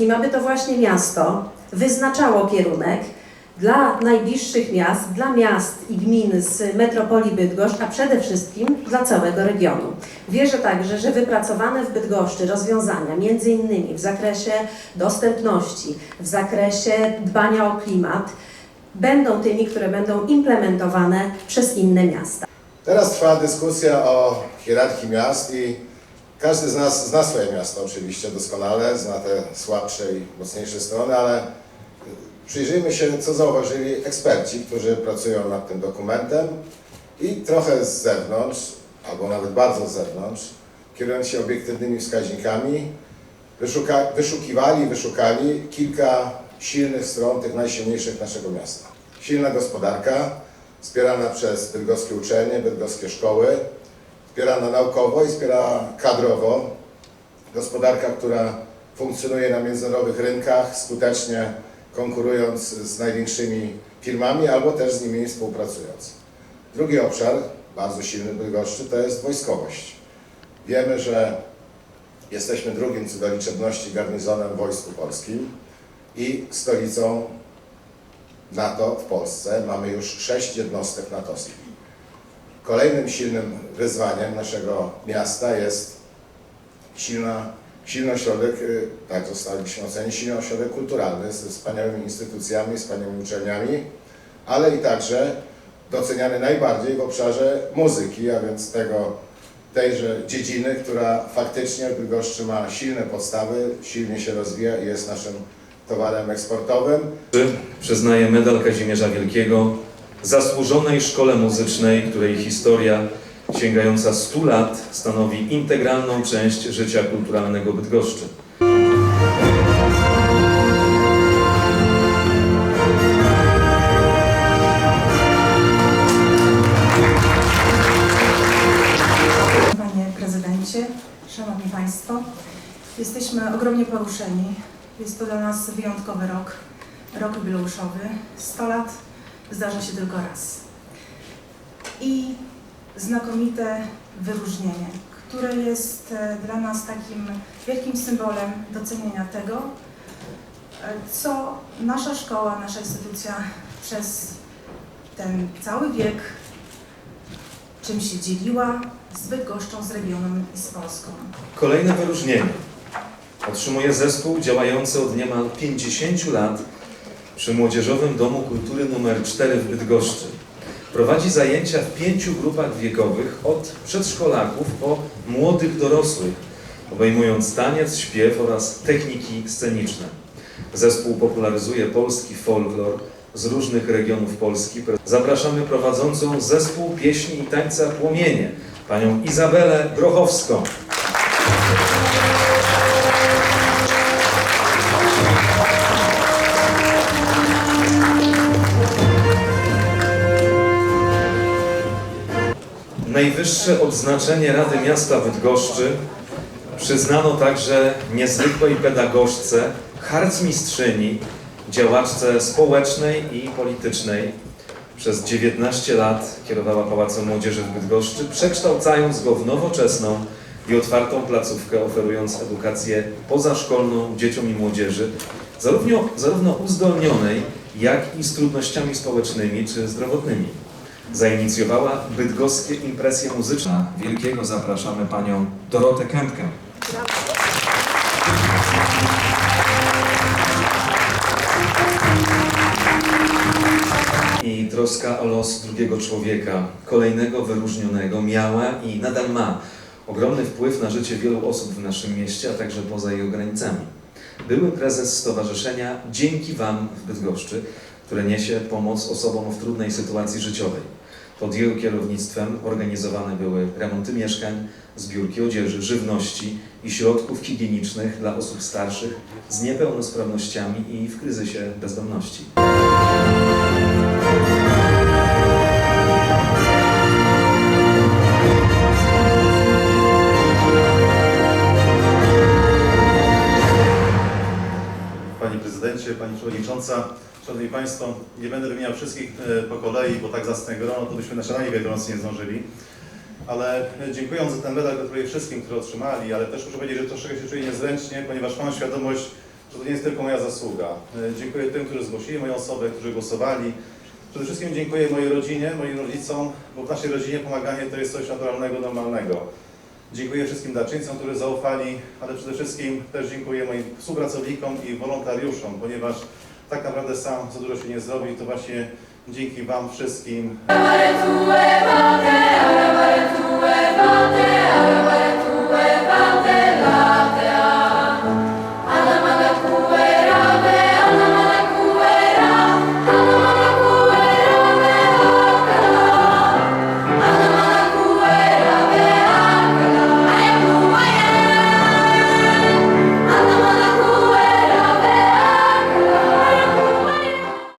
wszystkim, aby to właśnie miasto wyznaczało kierunek dla najbliższych miast, dla miast i gmin z metropolii Bydgoszcz, a przede wszystkim dla całego regionu. Wierzę także, że wypracowane w Bydgoszczy rozwiązania, między innymi w zakresie dostępności, w zakresie dbania o klimat, będą tymi, które będą implementowane przez inne miasta. Teraz trwa dyskusja o hierarchii miast i każdy z nas zna swoje miasto oczywiście doskonale, zna te słabsze i mocniejsze strony, ale przyjrzyjmy się, co zauważyli eksperci, którzy pracują nad tym dokumentem i trochę z zewnątrz, albo nawet bardzo z zewnątrz, kierując się obiektywnymi wskaźnikami, wyszuka, wyszukiwali, wyszukali kilka silnych stron tych najsilniejszych naszego miasta. Silna gospodarka, wspierana przez bydgoskie uczelnie, bydgoskie szkoły, wspierana naukowo i wspierana kadrowo. Gospodarka, która funkcjonuje na międzynarodowych rynkach, skutecznie konkurując z największymi firmami albo też z nimi współpracując. Drugi obszar, bardzo silny Bydgoszczy, to jest wojskowość. Wiemy, że jesteśmy drugim co do liczebności garnizonem w Wojsku Polskim i stolicą NATO w Polsce. Mamy już sześć jednostek natowskich. Kolejnym silnym wyzwaniem naszego miasta jest silna, silny ośrodek, y, tak zostaliśmy ocenieni, silny ośrodek kulturalny ze wspaniałymi instytucjami, wspaniałymi uczelniami, ale i także doceniany najbardziej w obszarze muzyki, a więc tego, tejże dziedziny, która faktycznie w Bydgoszczy ma silne podstawy, silnie się rozwija i jest naszym towarem eksportowym. Przyznaje medal Kazimierza Wielkiego zasłużonej szkole muzycznej, której historia sięgająca 100 lat stanowi integralną część życia kulturalnego Bydgoszczy. Panie Prezydencie, Szanowni Państwo, jesteśmy ogromnie poruszeni. Jest to dla nas wyjątkowy rok, rok jubileuszowy. 100 lat zdarza się tylko raz. I znakomite wyróżnienie, które jest e, dla nas takim wielkim symbolem docenienia tego, e, co nasza szkoła, nasza instytucja przez ten cały wiek czym się dzieliła z Bydgoszczą, z regionem i z Polską. Kolejne wyróżnienie otrzymuje zespół działający od niemal 50 lat przy Młodzieżowym Domu Kultury nr 4 w Bydgoszczy. Prowadzi zajęcia w pięciu grupach wiekowych od przedszkolaków po młodych dorosłych, obejmując taniec, śpiew oraz techniki sceniczne. Zespół popularyzuje polski folklor z różnych regionów Polski. Zapraszamy prowadzącą zespół pieśni i tańca Płomienie, panią Izabelę Grochowską. Najwyższe odznaczenie Rady Miasta Bydgoszczy przyznano także niezwykłej pedagogzce, harcmistrzyni, działaczce społecznej i politycznej. Przez 19 lat kierowała Pałacem Młodzieży w Bydgoszczy, przekształcając go w nowoczesną i otwartą placówkę, oferując edukację pozaszkolną dzieciom i młodzieży, zarówno, zarówno uzdolnionej, jak i z trudnościami społecznymi czy zdrowotnymi. Zainicjowała bydgoskie impresje muzyczne. Wielkiego zapraszamy panią Dorotę Kępkę. I troska o los drugiego człowieka, kolejnego wyróżnionego, miała i nadal ma ogromny wpływ na życie wielu osób w naszym mieście, a także poza jego granicami. Były prezes stowarzyszenia Dzięki Wam w Bydgoszczy, które niesie pomoc osobom w trudnej sytuacji życiowej. Pod jego kierownictwem organizowane były remonty mieszkań, zbiórki odzieży, żywności i środków higienicznych dla osób starszych z niepełnosprawnościami i w kryzysie bezdomności. Panie Prezydencie, Pani Przewodnicząca, Szanowni Państwo, nie będę wymieniał wszystkich e, po kolei, bo tak zacne grono, to byśmy na śniadanie wielkanocne nie zdążyli. Ale e, dziękując za ten medal, gratuluję wszystkim, którzy otrzymali, ale też muszę powiedzieć, że troszeczkę się czuję niezręcznie, ponieważ mam świadomość że to nie jest tylko moja zasługa. E, Dziękuję tym, którzy zgłosili moją osobę, którzy głosowali. Przede wszystkim dziękuję mojej rodzinie, moim rodzicom, bo w naszej rodzinie pomaganie to jest coś naturalnego, normalnego. Dziękuję wszystkim darczyńcom, którzy zaufali, ale przede wszystkim też dziękuję moim współpracownikom i wolontariuszom, ponieważ tak naprawdę sam za dużo się nie zrobi, to właśnie dzięki Wam wszystkim